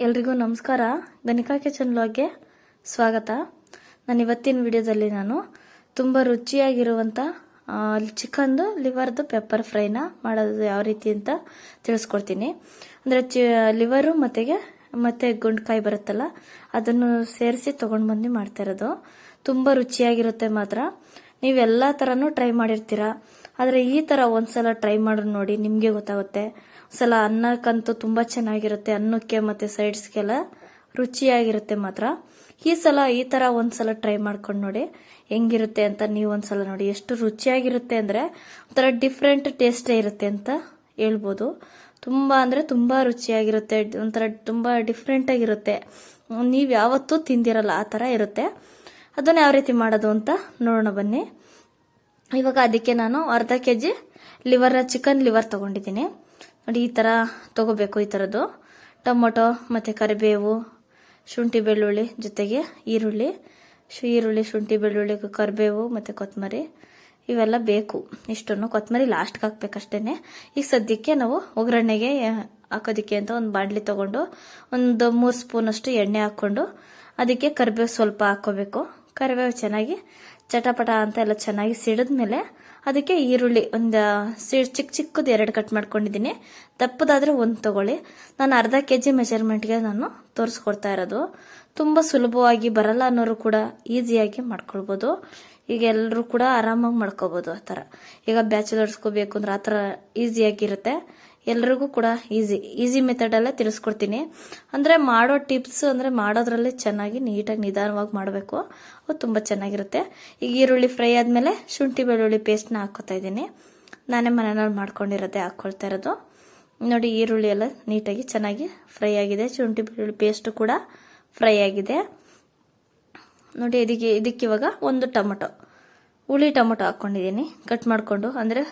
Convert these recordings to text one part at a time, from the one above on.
ಎಲ್ರಿಗೂ ನಮಸ್ಕಾರ. ಗಣಿಕಾ ಕಿಚನ್ ಬ್ಲಾಗ್ಗೆ ಸ್ವಾಗತ. ನಾನು ಇವತ್ತಿನ ವಿಡಿಯೋದಲ್ಲಿ ನಾನು ತುಂಬ ರುಚಿಯಾಗಿರುವಂಥ ಚಿಕನ್ದು, ಲಿವರ್ದು ಪೆಪ್ಪರ್ ಫ್ರೈನ ಮಾಡೋದು ಯಾವ ರೀತಿ ಅಂತ ತಿಳಿಸ್ಕೊಡ್ತೀನಿ. ಅಂದರೆ ಚಿ, ಲಿವರು ಮತ್ತೆಗೆ, ಮತ್ತು ಗುಂಡ್ಕಾಯಿ ಬರುತ್ತಲ್ಲ, ಅದನ್ನು ಸೇರಿಸಿ ತೊಗೊಂಡು ಬಂದು ಮಾಡ್ತಾ ಇರೋದು. ತುಂಬ ರುಚಿಯಾಗಿರುತ್ತೆ ಮಾತ್ರ. ನೀವೆಲ್ಲ ಥರನೂ ಟ್ರೈ ಮಾಡಿರ್ತೀರ? ಆದರೆ ಈ ಥರ ಒಂದ್ಸಲ ಟ್ರೈ ಮಾಡೋದು ನೋಡಿ ನಿಮಗೆ ಗೊತ್ತಾಗುತ್ತೆ. ಸಲ ಅನ್ನಕ್ಕಂತೂ ತುಂಬ ಚೆನ್ನಾಗಿರುತ್ತೆ ಅನ್ನಕ್ಕೆ ಮತ್ತು ಸೈಡ್ಸ್ಗೆಲ್ಲ ರುಚಿಯಾಗಿರುತ್ತೆ ಮಾತ್ರ. ಈ ಸಲ ಈ ಥರ ಒಂದ್ಸಲ ಟ್ರೈ ಮಾಡ್ಕೊಂಡು ನೋಡಿ ಹೆಂಗಿರುತ್ತೆ ಅಂತ ನೀವು ಒಂದ್ಸಲ ನೋಡಿ. ಎಷ್ಟು ರುಚಿಯಾಗಿರುತ್ತೆ ಅಂದರೆ ಒಂಥರ ಡಿಫ್ರೆಂಟ್ ಟೇಸ್ಟೇ ಇರುತ್ತೆ ಅಂತ ಹೇಳ್ಬೋದು. ತುಂಬ ಅಂದರೆ ತುಂಬ ರುಚಿಯಾಗಿರುತ್ತೆ, ಒಂಥರ ತುಂಬ ಡಿಫ್ರೆಂಟಾಗಿರುತ್ತೆ ನೀವು ಯಾವತ್ತೂ ತಿಂದಿರಲ್ಲ, ಆ ಥರ ಇರುತ್ತೆ. ಅದನ್ನು ಯಾವ ರೀತಿ ಮಾಡೋದು ಅಂತ ನೋಡೋಣ ಬನ್ನಿ. ಇವಾಗ ಅದಕ್ಕೆ ನಾನು ಅರ್ಧ K G liver chicken liver ತೊಗೊಂಡಿದ್ದೀನಿ. ನೋಡಿ, ಈ ಥರ ತೊಗೋಬೇಕು ಈ ಥರದ್ದು ಟೊಮೊಟೊ, ಮತ್ತು ಕರಿಬೇವು, ಶುಂಠಿ ಬೆಳ್ಳುಳ್ಳಿ ಜೊತೆಗೆ ಈರುಳ್ಳಿ, ಶು, ಈರುಳ್ಳಿ, ಶುಂಠಿ ಬೆಳ್ಳುಳ್ಳಿ, ಕರಿಬೇವು, ಮತ್ತು ಕೊತ್ತಂಬರಿ ಇವೆಲ್ಲ ಬೇಕು. ಇಷ್ಟನ್ನು ಕೊತ್ತಂಬರಿ ಲಾಸ್ಟ್ಗೆ ಹಾಕ್ಬೇಕಷ್ಟೇ ಈಗ ಸದ್ಯಕ್ಕೆ ನಾವು ಒಗ್ಗರಣೆಗೆ ಹಾಕೋದಕ್ಕೆ ಅಂತ ಒಂದು ಬಾಣಲಿ ತೊಗೊಂಡು, ಒಂದು ಮೂರು ಸ್ಪೂನಷ್ಟು ಎಣ್ಣೆ ಹಾಕ್ಕೊಂಡು, ಅದಕ್ಕೆ ಕರಿಬೇವು ಸ್ವಲ್ಪ ಹಾಕ್ಕೋಬೇಕು. ಕರಿಬೇವು ಚೆನ್ನಾಗಿ, ಚಟಪಟ ಅಂತ ಎಲ್ಲ ಚೆನ್ನಾಗಿ ಸಿಡಿದ್ಮೇಲೆ ಅದಕ್ಕೆ ಈರುಳ್ಳಿ ಒಂದು ಸಿ ಚಿಕ್ಕ ಚಿಕ್ಕದು ಎರಡು ಕಟ್ ಮಾಡ್ಕೊಂಡಿದ್ದೀನಿ. ದಪ್ಪದಾದರೆ ಒಂದು ತಗೊಳ್ಳಿ. ನಾನು ಅರ್ಧ ಕೆ ಜಿ ಮೆಜರ್ಮೆಂಟ್ಗೆ ನಾನು ತೋರಿಸ್ಕೊಡ್ತಾ ಇರೋದು. ತುಂಬ ಸುಲಭವಾಗಿ ಬರಲ್ಲ ಅನ್ನೋರು ಕೂಡ ಈಸಿಯಾಗಿ ಮಾಡ್ಕೊಳ್ಬೋದು. ಈಗ ಎಲ್ಲರೂ ಕೂಡ ಆರಾಮಾಗಿ ಮಾಡ್ಕೋಬೋದು ಆ ಥರ. ಈಗ ಬ್ಯಾಚುಲರ್ಸ್ಗೂ ಬೇಕು ಅಂದ್ರೆ ಆ ಥರ ಈಸಿಯಾಗಿರುತ್ತೆ ಎಲ್ರಿಗೂ ಕೂಡ ಈಸಿ ಈಸಿ ಮೆಥಡಲ್ಲೇ ತಿಳಿಸ್ಕೊಡ್ತೀನಿ ಅಂದರೆ ಮಾಡೋ ಟಿಪ್ಸ್ ಅಂದರೆ ಮಾಡೋದ್ರಲ್ಲೇ ಚೆನ್ನಾಗಿ ನೀಟಾಗಿ ನಿಧಾನವಾಗಿ ಮಾಡಬೇಕು. ಅದು ತುಂಬ ಚೆನ್ನಾಗಿರುತ್ತೆ. ಈಗ ಈರುಳ್ಳಿ ಫ್ರೈ ಆದಮೇಲೆ ಶುಂಠಿ ಬೆಳ್ಳುಳ್ಳಿ ಪೇಸ್ಟ್ನ ಹಾಕ್ಕೋತಾ ಇದ್ದೀನಿ. ನಾನೇ ಮನೆಯಲ್ಲಿ ಮಾಡ್ಕೊಂಡಿರೋದೆ ಹಾಕ್ಕೊಳ್ತಾ ಇರೋದು. ನೋಡಿ ಈರುಳ್ಳಿ ಎಲ್ಲ ನೀಟಾಗಿ ಚೆನ್ನಾಗಿ ಫ್ರೈ ಆಗಿದೆ. ಶುಂಠಿ ಬೆಳ್ಳುಳ್ಳಿ ಪೇಸ್ಟು ಕೂಡ ಫ್ರೈ ಆಗಿದೆ. ನೋಡಿ ಇದಕ್ಕೆ ಇದಕ್ಕೆ ಇವಾಗ ಒಂದು ಟೊಮೊಟೊ. ಹುಳಿ ಟೊಮೊಟೊ ಹಾಕ್ಕೊಂಡಿದ್ದೀನಿ. ಕಟ್ ಮಾಡಿಕೊಂಡು, ಅಂದರೆ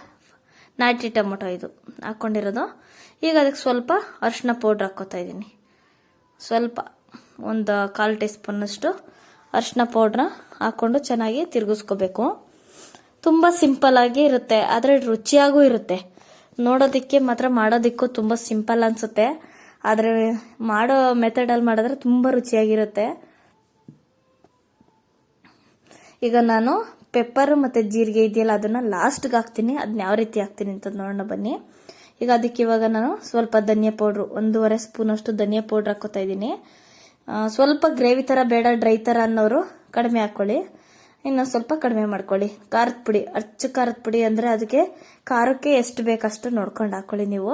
ನಾಟಿ ಟೊಮೊಟೊ ಇದು ಹಾಕ್ಕೊಂಡಿರೋದು ಈಗ ಅದಕ್ಕೆ ಸ್ವಲ್ಪ ಅರಿಶಿನ ಪೌಡ್ರ್ ಹಾಕ್ಕೋತಾ ಇದ್ದೀನಿ. ಸ್ವಲ್ಪ ಒಂದು ಕಾಲು ಟೀ ಸ್ಪೂನಷ್ಟು ಅರಿಶಿನ ಪೌಡ್ರ ಹಾಕ್ಕೊಂಡು ಚೆನ್ನಾಗಿ ತಿರುಗಿಸ್ಕೋಬೇಕು. ತುಂಬ ಸಿಂಪಲ್ಲಾಗಿ ಇರುತ್ತೆ. ಆದರೆ ರುಚಿಯಾಗೂ ಇರುತ್ತೆ. ನೋಡೋದಕ್ಕೆ ಮಾತ್ರ ಮಾಡೋದಕ್ಕೂ ತುಂಬ ಸಿಂಪಲ್ ಅನಿಸುತ್ತೆ. ಆದರೆ ಮಾಡೋ ಮೆಥಡಲ್ಲಿ ಮಾಡಿದ್ರೆ ತುಂಬ ರುಚಿಯಾಗಿರುತ್ತೆ. ಈಗ ನಾನು ಪೆಪ್ಪರ್ ಮತ್ತು ಜೀರಿಗೆ ಇದೆಯಲ್ಲ, ಅದನ್ನು ಲಾಸ್ಟ್ಗೆ ಹಾಕ್ತೀನಿ. ಅದನ್ನ ಯಾವ ರೀತಿ ಹಾಕ್ತೀನಿ ಅಂತ ನೋಡೋಣ ಬನ್ನಿ. ಈಗ ಅದಕ್ಕೆ ಇವಾಗ ನಾನು ಸ್ವಲ್ಪ ಧನಿಯಾ ಪೌಡ್ರು, ಒಂದೂವರೆ ಸ್ಪೂನಷ್ಟು ಧನಿಯಾ ಪೌಡ್ರ್ ಹಾಕೋತಾ ಇದ್ದೀನಿ. ಸ್ವಲ್ಪ ಗ್ರೇವಿ ಥರ ಬೇಡ, ಡ್ರೈ ಥರ ಅನ್ನೋರು ಕಡಿಮೆ ಹಾಕ್ಕೊಳ್ಳಿ ಇನ್ನೊಂದು ಸ್ವಲ್ಪ ಕಡಿಮೆ ಮಾಡ್ಕೊಳ್ಳಿ. ಖಾರದ ಪುಡಿ, ಅಚ್ಚು ಖಾರದ ಪುಡಿ ಅಂದರೆ ಅದಕ್ಕೆ ಖಾರಕ್ಕೆ ಎಷ್ಟು ಬೇಕಷ್ಟು ನೋಡ್ಕೊಂಡು ಹಾಕ್ಕೊಳ್ಳಿ ನೀವು.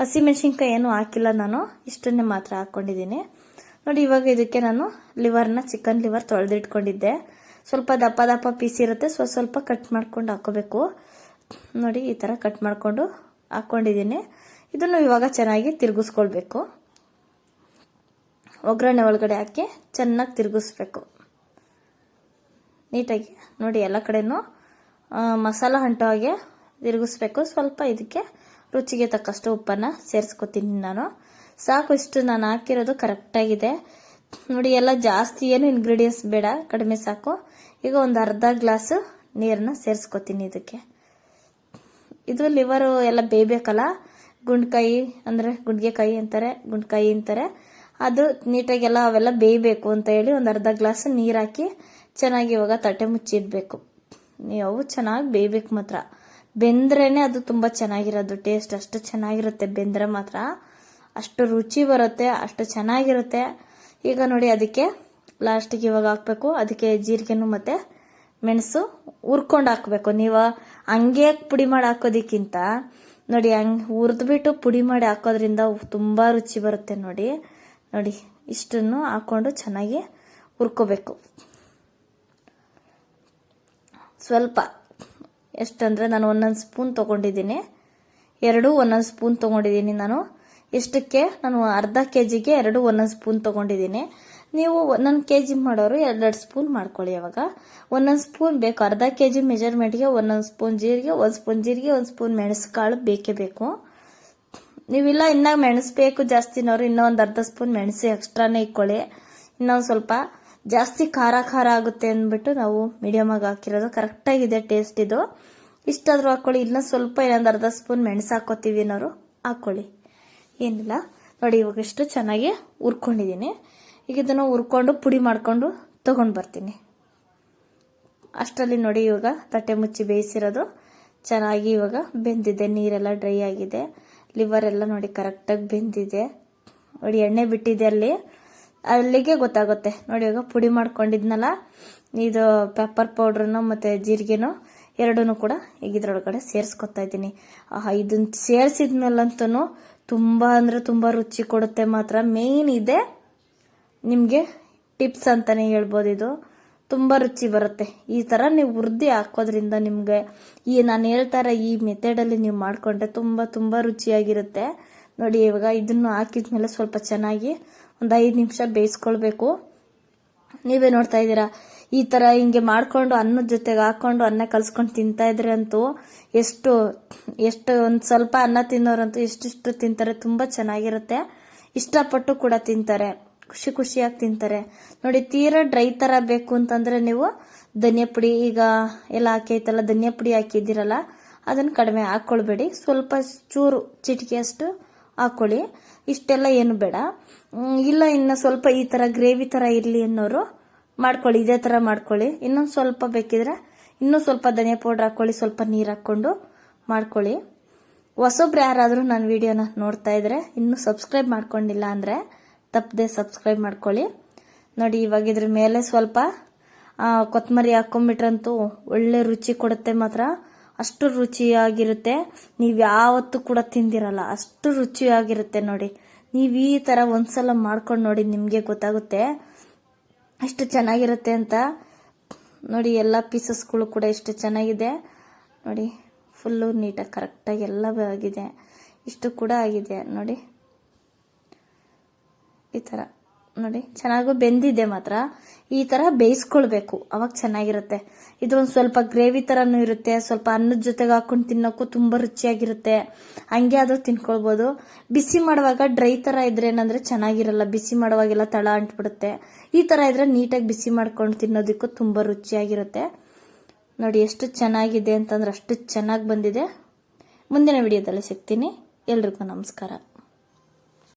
ಹಸಿಮೆಣ್ಸಿನ್ಕಾಯಿ ಏನೂ ಹಾಕಿಲ್ಲ ನಾನು, ಇಷ್ಟನ್ನೇ ಮಾತ್ರ ಹಾಕ್ಕೊಂಡಿದ್ದೀನಿ ನೋಡಿ, ಇವಾಗ ಇದಕ್ಕೆ ನಾನು ಲಿವರ್ನ ಚಿಕನ್ ಲಿವರ್ ತೊಳೆದಿಟ್ಕೊಂಡಿದ್ದೆ. ಸ್ವಲ್ಪ ದಪ್ಪ ದಪ್ಪ ಪೀಸ್ ಇರುತ್ತೆ. ಸೊ ಸ್ವಲ್ಪ ಕಟ್ ಮಾಡ್ಕೊಂಡು ಹಾಕೋಬೇಕು. ನೋಡಿ, ಈ ಥರ ಕಟ್ ಮಾಡಿಕೊಂಡು ಹಾಕ್ಕೊಂಡಿದ್ದೀನಿ ಇದನ್ನು ಇವಾಗ ಚೆನ್ನಾಗಿ ತಿರುಗಿಸ್ಕೊಳ್ಬೇಕು. ಒಗ್ಗರಣೆ ಒಳಗಡೆ ಹಾಕಿ ಚೆನ್ನಾಗಿ ತಿರುಗಿಸ್ಬೇಕು. ನೀಟಾಗಿ ನೋಡಿ, ಎಲ್ಲ ಕಡೆನೂ ಮಸಾಲ ಅಂಟೋ ಹಾಗೆ ತಿರುಗಿಸ್ಬೇಕು. ಸ್ವಲ್ಪ ಇದಕ್ಕೆ ರುಚಿಗೆ ತಕ್ಕಷ್ಟು ಉಪ್ಪನ್ನು ಸೇರಿಸ್ಕೊತೀನಿ ನಾನು. ಸಾಕು, ಇಷ್ಟು ನಾನು ಹಾಕಿರೋದು ಕರೆಕ್ಟಾಗಿದೆ ನೋಡಿ, ಎಲ್ಲ ಜಾಸ್ತಿ ಏನು ಇಂಗ್ರೀಡಿಯೆಂಟ್ಸ್ ಬೇಡ. ಕಡಿಮೆ ಸಾಕು. ಈಗ ಒಂದು ಅರ್ಧ ಗ್ಲಾಸು ನೀರನ್ನ ಸೇರಿಸ್ಕೊತೀನಿ ಇದಕ್ಕೆ. ಇದು ಲಿವರು ಎಲ್ಲ ಬೇಯಬೇಕಲ್ಲ? ಗುಂಡ್ಕಾಯಿ ಅಂದರೆ ಗುಂಡ್ಗೆಕಾಯಿ ಅಂತಾರೆ ಗುಂಡ್ಕಾಯಿ ಅಂತಾರೆ. ಅದು ನೀಟಾಗೆಲ್ಲ ಅವೆಲ್ಲ ಬೇಯಬೇಕು ಅಂತ ಹೇಳಿ ಒಂದು ಅರ್ಧ ಗ್ಲಾಸ್ ನೀರು ಹಾಕಿ ಚೆನ್ನಾಗಿ ಇವಾಗ ತಟ್ಟೆ ಮುಚ್ಚಿಡಬೇಕು ನೀವು ಚೆನ್ನಾಗಿ ಬೇಯಬೇಕು ಮಾತ್ರ. ಬೆಂದ್ರೇ ಅದು ತುಂಬ ಚೆನ್ನಾಗಿರೋದು, ಟೇಸ್ಟ್ ಅಷ್ಟು ಚೆನ್ನಾಗಿರುತ್ತೆ ಬೆಂದ್ರೆ ಮಾತ್ರ. ಅಷ್ಟು ರುಚಿ ಬರುತ್ತೆ, ಅಷ್ಟು ಚೆನ್ನಾಗಿರುತ್ತೆ. ಈಗ ನೋಡಿ ಅದಕ್ಕೆ ಲಾಸ್ಟಿಗೆ ಇವಾಗ ಹಾಕಬೇಕು. ಅದಕ್ಕೆ ಜೀರಿಗೆನು ಮತ್ತು ಮೆಣಸು ಹುರ್ಕೊಂಡು ಹಾಕಬೇಕು. ನೀವು ಹಂಗೆ ಪುಡಿ ಮಾಡಿ ಹಾಕೋದಕ್ಕಿಂತ ನೋಡಿ, ಹಂಗೆ ಹುರಿದ್ಬಿಟ್ಟು ಪುಡಿ ಮಾಡಿ ಹಾಕೋದ್ರಿಂದ ತುಂಬ ರುಚಿ ಬರುತ್ತೆ ನೋಡಿ. ನೋಡಿ, ಇಷ್ಟನ್ನು ಹಾಕ್ಕೊಂಡು ಚೆನ್ನಾಗಿ ಹುರ್ಕೋಬೇಕು. ಸ್ವಲ್ಪ ಎಷ್ಟಂದರೆ ನಾನು ಒಂದೊಂದು ಸ್ಪೂನ್ ತೊಗೊಂಡಿದ್ದೀನಿ. ಎರಡು ಒಂದೊಂದು ಸ್ಪೂನ್ ತೊಗೊಂಡಿದ್ದೀನಿ ನಾನು. ಇಷ್ಟಕ್ಕೆ ನಾನು ಅರ್ಧ ಕೆ ಜಿಗೆ ಎರಡು ಒಂದೊಂದು ಸ್ಪೂನ್ ತೊಗೊಂಡಿದ್ದೀನಿ. ನೀವು ಒಂದೊಂದು ಕೆ ಜಿ ಮಾಡೋರು ಎರಡೆರಡು ಸ್ಪೂನ್ ಮಾಡ್ಕೊಳ್ಳಿ ಅವಾಗ. ಒಂದೊಂದು ಸ್ಪೂನ್ ಬೇಕು, ಅರ್ಧ ಕೆ ಜಿ ಮೆಜರ್ಮೆಂಟ್ಗೆ ಒಂದೊಂದು ಸ್ಪೂನ್ ಜೀರಿಗೆ, ಒಂದು ಸ್ಪೂನ್ ಜೀರಿಗೆ, ಒಂದು ಸ್ಪೂನ್ ಮೆಣಸು ಕಾಳು ಬೇಕೇ ಬೇಕು. ನೀವಿಲ್ಲ ಇನ್ನೂ ಮೆಣಸು ಬೇಕು ಜಾಸ್ತಿನವರು ಇನ್ನೂ ಒಂದು ಅರ್ಧ ಸ್ಪೂನ್ ಮೆಣಸು ಎಕ್ಸ್ಟ್ರಾನೇ ಇಕ್ಕೊಳ್ಳಿ ಇನ್ನೊಂದು ಸ್ವಲ್ಪ ಜಾಸ್ತಿ ಖಾರ ಖಾರ ಆಗುತ್ತೆ ಅಂದ್ಬಿಟ್ಟು ನಾವು ಮೀಡಿಯಮಾಗಿ ಹಾಕಿರೋದು. ಕರೆಕ್ಟಾಗಿದೆ ಟೇಸ್ಟ್ ಇದು. ಇಷ್ಟಾದರೂ ಹಾಕ್ಕೊಳ್ಳಿ ಇನ್ನೂ ಸ್ವಲ್ಪ ಇನ್ನೊಂದು ಅರ್ಧ ಸ್ಪೂನ್ ಮೆಣಸು ಹಾಕ್ಕೋತೀವಿ ಅನ್ನೋರು ಹಾಕ್ಕೊಳ್ಳಿ ಏನಿಲ್ಲ. ನೋಡಿ ಇವಾಗ ಎಷ್ಟು ಚೆನ್ನಾಗಿ ಹುರ್ಕೊಂಡಿದ್ದೀನಿ. ಈಗ ಇದನ್ನು ಹುರ್ಕೊಂಡು ಪುಡಿ ಮಾಡಿಕೊಂಡು ತೊಗೊಂಡು ಬರ್ತೀನಿ. ಅಷ್ಟರಲ್ಲಿ ನೋಡಿ ಇವಾಗ ತಟ್ಟೆ ಮುಚ್ಚಿ ಬೇಯಿಸಿರೋದು. ಚೆನ್ನಾಗಿ ಇವಾಗ ಬೆಂದಿದೆ, ನೀರೆಲ್ಲ ಡ್ರೈ ಆಗಿದೆ. ಲಿವರ್ ಎಲ್ಲ ನೋಡಿ ಕರೆಕ್ಟಾಗಿ ಬೆಂದಿದೆ. ನೋಡಿ ಎಣ್ಣೆ ಬಿಟ್ಟಿದೆ ಅಲ್ಲಿ. ಅಲ್ಲಿಗೆ ಗೊತ್ತಾಗುತ್ತೆ. ನೋಡಿ ಇವಾಗ ಪುಡಿ ಮಾಡ್ಕೊಂಡಿದ್ನಲ್ಲ, ಇದು ಪೆಪ್ಪರ್ ಪೌಡ್ರನ್ನು ಮತ್ತು ಜೀರಿಗೆನೂ ಎರಡೂ ಕೂಡ ಈಗ ಇದ್ರೊಳಗಡೆ ಸೇರಿಸ್ಕೊತಾ ಇದ್ದೀನಿ. ಇದನ್ನ ಸೇರಿಸಿದ್ಮೇಲಂತೂ ತುಂಬ ಅಂದರೆ ತುಂಬ ರುಚಿ ಕೊಡುತ್ತೆ ಮಾತ್ರ. ಮೇಯ್ನ್ ಇದೆ. ನಿಮಗೆ ಟಿಪ್ಸ್ ಅಂತಲೇ ಹೇಳ್ಬೋದು ಇದು. ತುಂಬ ರುಚಿ ಬರುತ್ತೆ. ಈ ಥರ ನೀವು ಹುರ್ದಿ ಹಾಕೋದ್ರಿಂದ ನಿಮಗೆ ಈ ನಾನು ಹೇಳ್ತಾ ಇರೋ ಈ ಮೆಥಡಲ್ಲಿ ನೀವು ಮಾಡಿಕೊಂಡ್ರೆ ತುಂಬ ತುಂಬ ರುಚಿಯಾಗಿರುತ್ತೆ. ನೋಡಿ, ಇವಾಗ ಇದನ್ನು ಹಾಕಿದ್ಮೇಲೆ ಸ್ವಲ್ಪ ಚೆನ್ನಾಗಿ ಒಂದು ಐದು ನಿಮಿಷ ಬೇಯಿಸ್ಕೊಳ್ಬೇಕು. ನೀವೇ ನೋಡ್ತಾ ಇದ್ದೀರಾ, ಈ ಥರ ಹಿಂಗೆ ಮಾಡಿಕೊಂಡು ಅನ್ನದ ಜೊತೆಗೆ ಹಾಕ್ಕೊಂಡು ಅನ್ನ ಕಲ್ಸ್ಕೊಂಡು ತಿಂತಾ ಇದ್ರೆ ಅಂತೂ ಎಷ್ಟು ಎಷ್ಟು ಒಂದು ಸ್ವಲ್ಪ ಅನ್ನ ತಿನ್ನೋರಂತೂ ಎಷ್ಟಿಷ್ಟು ತಿಂತಾರೆ, ತುಂಬ ಚೆನ್ನಾಗಿರುತ್ತೆ. ಇಷ್ಟಪಟ್ಟು ಕೂಡ ತಿಂತಾರೆ. ಖುಷಿ ಖುಷಿಯಾಗಿ ತಿಂತಾರೆ. ನೋಡಿ, ತೀರಾ ಡ್ರೈ ಥರ ಬೇಕು ಅಂತಂದರೆ ನೀವು ಧನಿಯಾ ಪುಡಿ, ಈಗ ಎಲ್ಲ ಹಾಕೈತಲ್ಲ, ಧನಿಯಾ ಪುಡಿ ಹಾಕಿದ್ದೀರಲ್ಲ ಅದನ್ನು ಕಡಿಮೆ ಹಾಕ್ಕೊಳ್ಬೇಡಿ ಸ್ವಲ್ಪ ಚೂರು ಚಿಟಿಕೆಯಷ್ಟು ಹಾಕ್ಕೊಳ್ಳಿ ಇಷ್ಟೆಲ್ಲ ಏನು ಬೇಡ. ಇಲ್ಲ, ಇನ್ನು ಸ್ವಲ್ಪ ಈ ಥರ ಗ್ರೇವಿ ಥರ ಇರಲಿ ಅನ್ನೋರು ಮಾಡ್ಕೊಳ್ಳಿ, ಇದೇ ಥರ ಮಾಡ್ಕೊಳ್ಳಿ. ಇನ್ನೊಂದು ಸ್ವಲ್ಪ ಬೇಕಿದ್ರೆ ಇನ್ನೂ ಸ್ವಲ್ಪ ಧನಿಯಾ ಪೌಡ್ರ್ ಹಾಕ್ಕೊಳ್ಳಿ ಸ್ವಲ್ಪ ನೀರು ಹಾಕ್ಕೊಂಡು ಮಾಡ್ಕೊಳ್ಳಿ. ಹೊಸೊಬ್ರು ಯಾರಾದರೂ ನನ್ನ ವಿಡಿಯೋನ ನೋಡ್ತಾ ಇದ್ರೆ ಇನ್ನೂ ಸಬ್ಸ್ಕ್ರೈಬ್ ಮಾಡ್ಕೊಂಡಿಲ್ಲ ಅಂದರೆ ತಪ್ಪದೆ ಸಬ್ಸ್ಕ್ರೈಬ್ ಮಾಡ್ಕೊಳ್ಳಿ. ನೋಡಿ, ಇವಾಗ ಇದ್ರ ಮೇಲೆ ಸ್ವಲ್ಪ ಕೊತ್ತಂಬರಿ ಹಾಕೊಂಬಿಟ್ರಂತೂ ಒಳ್ಳೆ ರುಚಿ ಕೊಡುತ್ತೆ ಮಾತ್ರ. ಅಷ್ಟು ರುಚಿಯಾಗಿರುತ್ತೆ. ನೀವು ಯಾವತ್ತೂ ಕೂಡ ತಿಂದಿರಲ್ಲ. ಅಷ್ಟು ರುಚಿಯಾಗಿರುತ್ತೆ ನೋಡಿ. ನೀವು ಈ ಥರ ಒಂದ್ಸಲ ಮಾಡ್ಕೊಂಡು ನೋಡಿ, ನಿಮಗೆ ಗೊತ್ತಾಗುತ್ತೆ. ಎಷ್ಟು ಚೆನ್ನಾಗಿರುತ್ತೆ ಅಂತ. ನೋಡಿ, ಎಲ್ಲ ಪೀಸಸ್ಗಳು ಕೂಡ ಎಷ್ಟು ಚೆನ್ನಾಗಿದೆ. ನೋಡಿ ಫುಲ್ಲು ನೀಟಾಗಿ ಕರೆಕ್ಟಾಗಿ ಎಲ್ಲ ಆಗಿದೆ. ಇಷ್ಟು ಕೂಡ ಆಗಿದೆ. ನೋಡಿ. ಈ ಥರ ನೋಡಿ, ಚೆನ್ನಾಗೂ ಬೆಂದಿದೆ ಮಾತ್ರ. ಈ ಥರ ಬೇಯಿಸ್ಕೊಳ್ಬೇಕು. ಅವಾಗ ಚೆನ್ನಾಗಿರುತ್ತೆ. ಇದು ಒಂದು ಸ್ವಲ್ಪ ಗ್ರೇವಿ ಥರನೂ ಇರುತ್ತೆ. ಸ್ವಲ್ಪ ಅನ್ನದ ಜೊತೆಗೆ ಹಾಕೊಂಡು ತಿನ್ನೋಕ್ಕೂ ತುಂಬ ರುಚಿಯಾಗಿರುತ್ತೆ. ಹಂಗೆ ಆದರೂ ತಿನ್ಕೊಳ್ಬೋದು. ಬಿಸಿ ಮಾಡುವಾಗ ಡ್ರೈ ಥರ ಇದ್ರೆ ಏನಂದರೆ ಚೆನ್ನಾಗಿರಲ್ಲ. ಬಿಸಿ ಮಾಡುವಾಗೆಲ್ಲ ತಳ ಅಂಟ್ಬಿಡುತ್ತೆ. ಈ ಥರ ಇದ್ರೆ ನೀಟಾಗಿ ಬಿಸಿ ಮಾಡ್ಕೊಂಡು ತಿನ್ನೋದಕ್ಕೂ ತುಂಬ ರುಚಿಯಾಗಿರುತ್ತೆ. ನೋಡಿ, ಎಷ್ಟು ಚೆನ್ನಾಗಿದೆ ಅಂತಂದ್ರೆ ಅಷ್ಟು ಚೆನ್ನಾಗಿ ಬಂದಿದೆ. ಮುಂದಿನ ವಿಡಿಯೋದಲ್ಲಿ ಸಿಗ್ತೀನಿ. ಎಲ್ರಿಗೂ ನಮಸ್ಕಾರ.